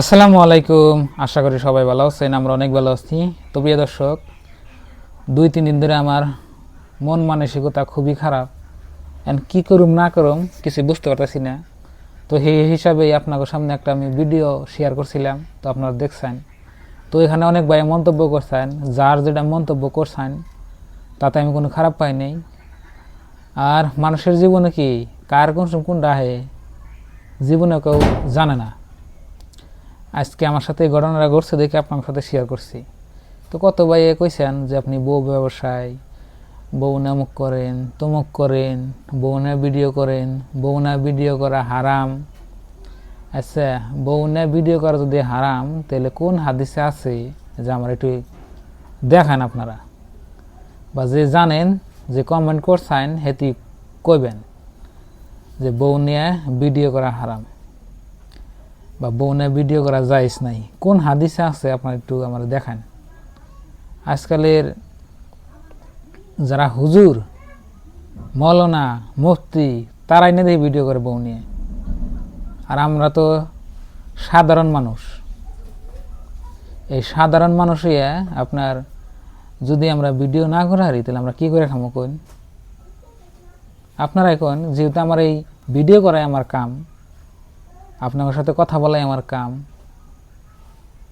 আসসালামু আলাইকুম। আশা করি সবাই ভালো আছেন, আমরা অনেক ভালো আছি। তো প্রিয় দর্শক, দুই তিন দিন ধরে আমার মন মানসিকতা খুবই খারাপ। এন্ড কি করুম, না করুম, কিছু বুঝতে পারতেছি না। তো সেই হিসাবেই আপনাদের সামনে একটা আমি ভিডিও শেয়ার করছিলাম, তো আপনারা দেখছেন। তো এখানে অনেক ভাই মন্তব্য করছেন, যার যেটা মন্তব্য করছেন, তাতে আমি কোনো খারাপ পাই নাই। আর মানুষের জীবনে কি, কার কোন কোনটা কোন রাহে জীবনে কেউ জানে না। আজকে আমার সাথে এই ঘটনাটা ঘটছে দেখে আপনার সাথে শেয়ার করছি। তো কত ভাই এ কইছেন যে আপনি বউ ব্যবসায়, বউ নামুক করেন, তমুক করেন, বউ না ভিডিও করেন, বউ না ভিডিও করা হারাম। আচ্ছা বউ না ভিডিও করা যদি হারাম, তাহলে কোন হাদিসে আছে যে আমার একটু দেখান আপনারা? বা যে জানেন, যে কমেন্ট করছেন, হেতি কইবেন যে বউ নিয়ে ভিডিও করা হারাম। বা বউনে ভিডিও করা যাইস নাই। কোন হাদিসে আছে? আপনার একটু আমার দেখান। আজকালের যারা হুজুর, মৌলানা, মুফতি, তারাই না দেখি ভিডিও করে বউ নিয়ে। আর আমরা তো সাধারণ মানুষ। এই সাধারণ মানুষই আপনার যদি আমরা ভিডিও না করে হারি, তাহলে আমরা কি করে খামো কোন আপনারা এখন যেহেতু আমার এই ভিডিও করাই আমার কাম আপনার সাথে কথা বলাই আমার কাম।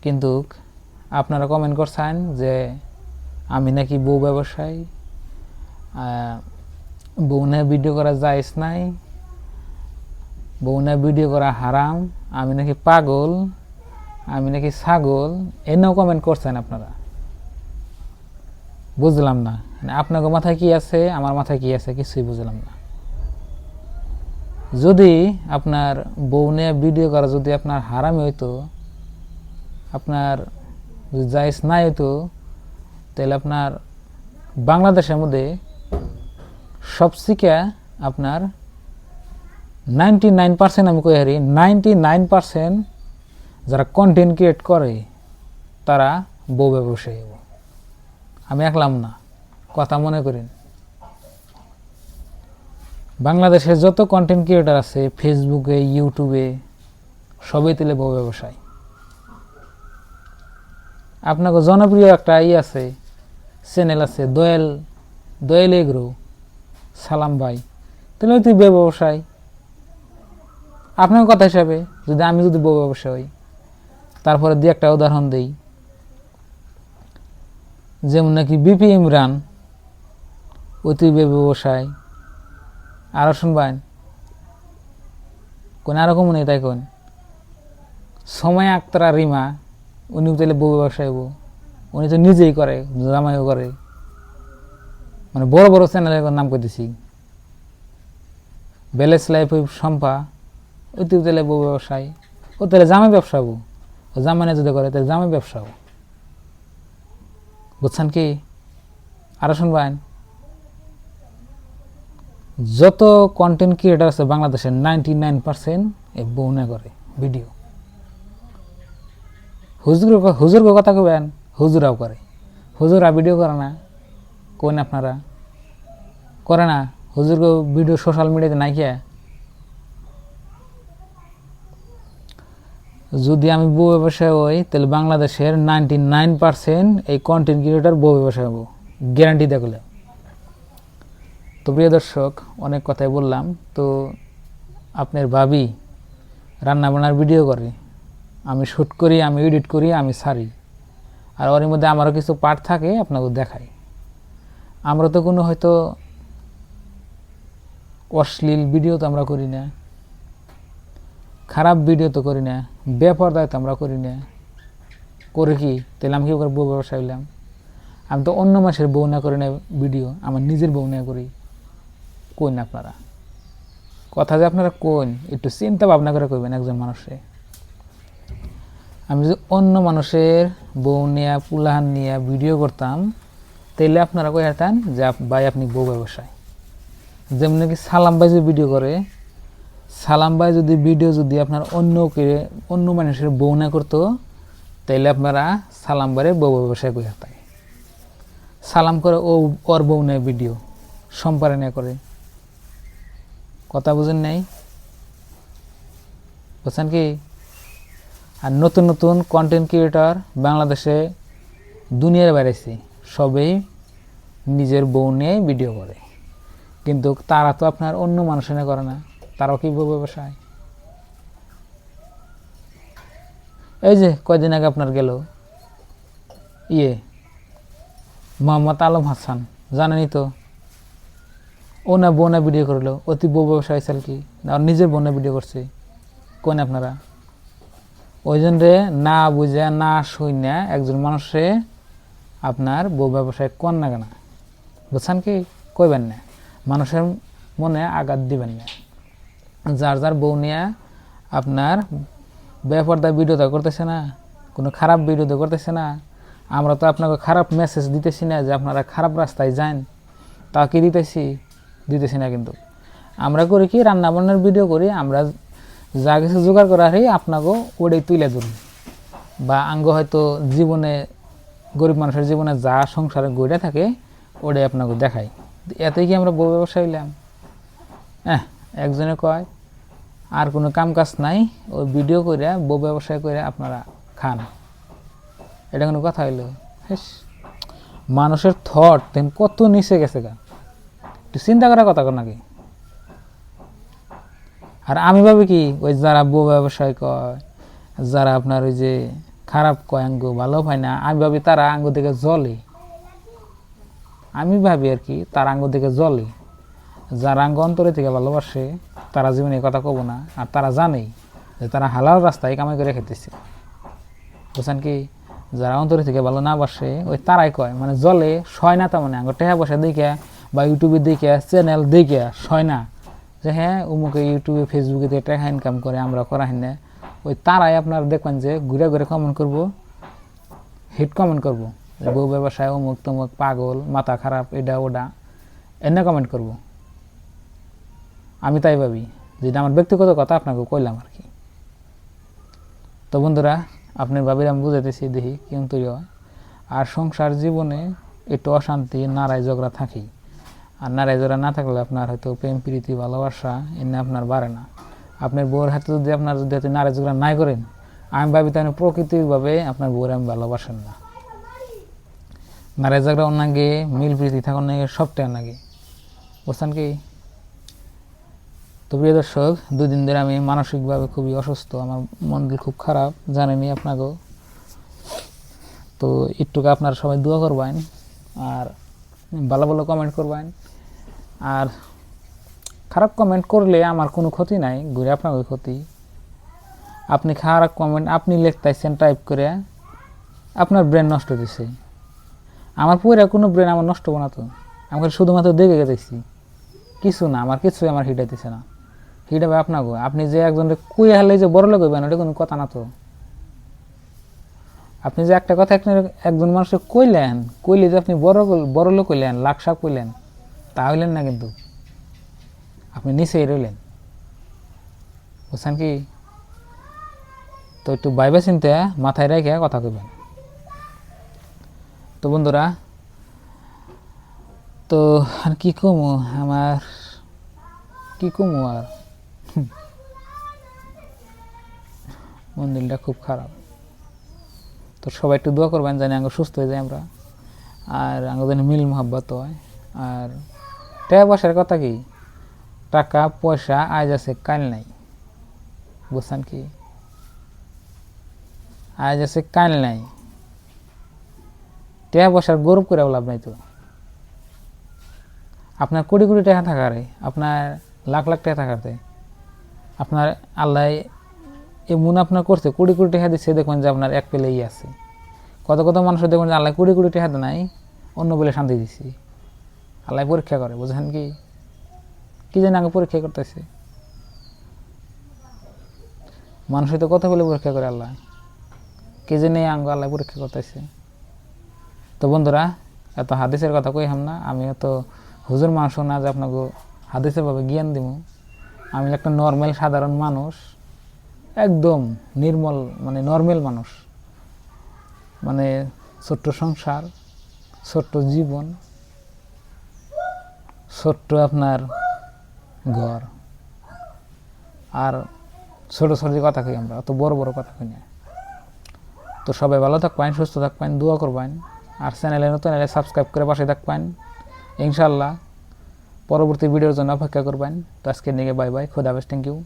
কিন্তু আপনারা কমেন্ট করছেন যে আমি নাকি বউ ব্যবসায়ী। বউ না ভিডিও করা যাইস নাই। বউ না ভিডিও করা হারাম। আমি নাকি পাগল। আমি নাকি ছাগল। এনেও কমেন্ট করছেন আপনারা। বুঝলাম না। মানে আপনাকে মাথায় কি আছে? আমার মাথায় কি আছে? কিছুই বুঝলাম না। যদি আপনার বউ নিয়ে ভিডিও করা যদি আপনার হারামি হইতো, আপনার জায়জ নাই হইতো, তাহলে আপনার বাংলাদেশের মধ্যে সবথেকে আপনার নাইনটি নাইন পার্সেন্ট আমি কই হারি নাইনটি নাইন পার্সেন্ট যারা কন্টেন্ট ক্রিয়েট করে, তারা বউ ব্যবসায়ী আমি একলাম না, কথা মনে করেন। বাংলাদেশের যত কন্টেন্ট ক্রিয়েটার আছে ফেসবুকে ইউটিউবে সবই তেলে বউ ব্যবসায়। আপনাকে জনপ্রিয় একটা ই আছে চ্যানেল আছে, দয়াল দয়াল এগ্রো, সালাম ভাই। তাহলে তুই বউ ব্যবসায়। আপনার কথা হিসাবে যদি আমি যদি বউ ব্যবসায় হই, তারপরে দিয়ে একটা উদাহরণ দেই। যেমন নাকি বিপি ইমরান, অতি ব্যবসায়। আরও শুনবেন। কোন আরও কমন তাই কোন? সময় আক্তারা রিমা, উনি তাহলে বউ ব্যবসায় বউ। উনি তো নিজেই করে, জামাইও করে। মানে বড় বড় চ্যানেলের নাম করতেছি ব্যালেন্স লাইফ ওই সম্পা ওই তাহলে বউ ব্যবসায়। ও তাহলে জামাই ব্যবসা বউ। ও জামাই যদি করে তাহলে জামাই ব্যবসা। বুঝছেন কি? আরও শুনবেন। যত কন্টেন্ট ক্রিয়েটার আছে বাংলাদেশের নাইনটি নাইন পার্সেন্ট এই বউনে করে ভিডিও হুজুর হুজুর কথা কবেন হুজুরাও করে। হুজুরা ভিডিও করে না কোন আপনারা। করে না হুজুর ভিডিও সোশ্যাল মিডিয়াতে নাই কে যদি আমি বউ ব্যবসায় হই, তাহলে বাংলাদেশের নাইনটি নাইন পার্সেন্ট এই কন্টেন্ট ক্রিয়েটার বউ ব্যবসায় হব। গ্যারান্টি দেখলে তো প্রিয় দর্শক, অনেক কথাই বললাম। তো আপনার ভাবি রান্না বান্নার ভিডিও করে। আমি শ্যুট করি, আমি এডিট করি, আমি সারি। আর ওর মধ্যে আমারও কিছু পার্ট থাকে আপনাকে দেখাই। আমরা তো কোনো হয়তো অশ্লীল ভিডিও তো আমরা করি না। খারাপ ভিডিও তো করি না। বেপরদায় তো আমরা করি না। করে কি? তাহলে আমি কি করে বউ ব্যবসা হইলাম? আমি তো অন্য মাসের বউ না করি না ভিডিও আমার নিজের বউ না করি। কোন আপনারা? কথা যে আপনারা কোন, একটু চিন্তা ভাবনা করে করবেন একজন মানুষে। আমি যদি অন্য মানুষের বউ নিয়ে, পুলাহান নিয়ে ভিডিও করতাম, তাইলে আপনারা কই হাতান যে ভাই আপনি বউ ব্যবসায়। যেমন কি সালাম ভাই যদি ভিডিও করে, সালাম ভাই যদি ভিডিও যদি আপনার অন্য কে, অন্য মানুষের বউ না করতো, তাইলে আপনারা সালাম ভাইয়ের বউ ব্যবসায় কই হাতায় সালাম করে ও, ওর বউ নেয় ভিডিও সম্পারে নিয়ে করে। কথা বুঝেন নাই? বুঝছেন কি? আর নতুন নতুন কন্টেন্ট ক্রিয়েটর বাংলাদেশে দুনিয়ার বেড়েছে সবেই নিজের বউ নিয়ে ভিডিও করে। কিন্তু তারা তো আপনার অন্য মানুষের করে না। তারাও কি ব্যবসায়? এই যে কয়দিন আগে আপনার গেল? ইয়ে মোহাম্মদ আলম হাসান। জানেনই তো। ও না বোনা ভিডিও করল, অতি বউ ব্যবসায় চাল কি আর নিজের বোনা ভিডিও করছে। কোন আপনারা? ওই জন্য না বুঝে, না শুনে একজন মানুষে আপনার বউ ব্যবসায় কন না কেনা। বুঝছেন কি? কইবেন না। মানুষের মনে আঘাত দিবেন না। যার যার বউ নিয়ে আপনার বেপর্দায় ভিডিও তো করতেছে না, কোনো খারাপ ভিডিও তো করতেছে না, আমরা তো আপনাকে খারাপ মেসেজ দিতেছি না যে আপনারা খারাপ রাস্তায় যান। তা কি দিতেছি? দিতেছি না কিন্তু। আমরা করি কি রান্না বান্নার ভিডিও করি আমরা যা কিছু জোগাড় করা হয় আপনাকেও ওটাই তুলে ধরুন বা আঙ্গ হয়তো জীবনে গরিব মানুষের জীবনে যা সংসারে গড়ে থাকে ওটাই আপনাকে দেখাই এতে কি আমরা বউ ব্যবসা হইলাম? হ্যাঁ একজনে কয় আর কোনো কাম কাজ নাই ওই ভিডিও করে বউ ব্যবসায় করে আপনারা খান। এটা কোনো কথা হইল? হেস, মানুষের থট তেন কত নিচে গেছে গা। একটু চিন্তা করার কথা নাকি? আর আমি ভাবি কি, ওই যারা বউ ব্যবসায় কয়, যারা আপনার ওই যে খারাপ কয় আঙ্গ ভালো পায় না, আমি ভাবি তারা আঙ্গ দিকে জলে। আমি ভাবি আর কি, তার আঙ্গ দিকে জলে। যারা আঙ্গ অন্তরে থেকে ভালোবাসে, তারা জীবনে কথা কব না। আর তারা জানেই যে তারা হালাল রাস্তায় কামাই করে খেতেছে বুঝছেন কি? যারা অন্তরে থেকে ভালো না বাসে, ওই তারাই কয় মানে জলে সয় না তার মানে আঙ্গ টেহা বসে দেখে বা ইউটিউবে দেখে চ্যানেল দেখে সয় না? যে হ্যাঁ উমুকে ইউটিউবে ফেসবুকে দিয়ে টাকা ইনকাম করে, আমরা করা হয় না। ওই তারাই আপনার দেখবেন যে ঘুরে ঘুরে কমেন্ট করব হিট কমেন্ট করব। বউ ব্যবসায় অমুক তমুক, পাগল, মাথা খারাপ, এটা, ওটা, এনে কমেন্ট করব। আমি তাই ভাবি, যেটা আমার ব্যক্তিগত কথা, আপনাকে কইলাম আর কি। তো বন্ধুরা ভাবির আমি বুঝাইতেছি, দেখি কিন্তু আর সংসার জীবনে একটু অশান্তি, নারায় ঝগড়া থাকেই। আর নারায় ঝগড়া না থাকলে আপনার হয়তো প্রেম, প্রীতি, ভালোবাসা এনে আপনার বাড়ে না। আপনার বউর হাতে যদি আপনার যদি হয়তো নারায় ঝগড়া নাই করেন, আমি ভাবি তাহলে প্রকৃতিভাবে আপনার বউর আমি ভালোবাসেন না। নারায় ঝগড়া অন্যাগে মিল, প্রীতি থাকার নাগে সবটাই অন্যাগে বুঝছেন কি? তো প্রিয় দর্শক, দুদিন ধরে আমি মানসিকভাবে খুবই অসুস্থ, আমার মন খুব খারাপ জানেনি আপনাকেও তো একটুকু আপনারা সবাই দোয়া করবেন, আর ভালো ভালো কমেন্ট করবেন। আর খারাপ কমেন্ট করলে আমার কোনো ক্ষতি নাই, ঘুরে আপনাকে ক্ষতি। আপনি খারাপ কমেন্ট আপনি লিখতেছেন টাইপ করে, আপনার ব্রেন নষ্ট দিছে আমার পুরো কোনো ব্রেন আমার নষ্ট না তো। আমাকে শুধুমাত্র দেখে গেছি কিছু না, আমার কিছুই আমার হিটাইতেছে না। হিটাবে আপনাকে। আপনি যে একজন কুই হালে যে বড় লোক ওটা কোনো কথা না তো। আপনি যে একটা কথা একজন মানুষকে কইলেন, কইলে যে আপনি বড় বড় লোক কইলেন লাখ কইলেন তা হইলেন না কিন্তু। আপনি নিচেই রইলেন। বুঝছেন কি, তো একটু বাইবে চিনতে মাথায় রেখে কথা কইবেন। তো বন্ধুরা, তো আর কি কমু, আমার কি কমু আর। মন্দিরটা খুব খারাপ। তো সবাই একটু দোয়া করবেন জানি আঙ্গ সুস্থ হয়ে যায় আমরা। আর আঙ্গ মিল মোহাব্বত হয়। আর টাকা পয়সার কথা কি? টাকা, পয়সা, আজ আছে, কাল নাই। বুঝছেন কি? আজ আছে, কাল নাই। টাকা পয়সার গৌরব করে লাভ নাই তো। আপনার কোটি কোটি টাকা থাকারে আপনার লাখ লাখ টাকা থাকাতে আপনার আল্লাহ এমন আপনার করছে, কোটি কোটি টাকা দিচ্ছে, দেখবেন যে আপনার এক পেলেই আছে। কত কত মানুষের দেখবেন যে আল্লাহ কোটি কোটি টাকা নাই, অন্য বলে শান্তি দিছি। আল্লাহ পরীক্ষা করে, বুঝেন কি? কি জানি আগে পরীক্ষা করতেছে। মানুষের তো কথা বলে পরীক্ষা করে আল্লাহ। কে জানি আঙ্গ আল্লাহ পরীক্ষা করতেছে। তো বন্ধুরা, এত হাদিসের কথা কই হাম না আমি এত হুজুর মানুষ না যে আপনাকে হাদিসের ভাবে জ্ঞান দিব আমি একটা নর্মাল, সাধারণ মানুষ, একদম নির্মল মানে নর্মাল মানুষ। মানে ছোট্ট সংসার, ছোট্ট জীবন ছোট্ট আপনার ঘর। আর ছোট ছোট যে কথা কই আমরা, অত বড় বড় কথা কই না। তো সবাই ভালো থাকবেন, সুস্থ থাকবেন, দোয়া করবেন। আর চ্যানেলে নতুন এলে সাবস্ক্রাইব করে পাশে থাকবেন। ইনশাল্লাহ পরবর্তী ভিডিওর জন্য অপেক্ষা করবেন। তো আজকে নিয়ে বাই বাই, খোদা হাফেজ থ্যাংক ইউ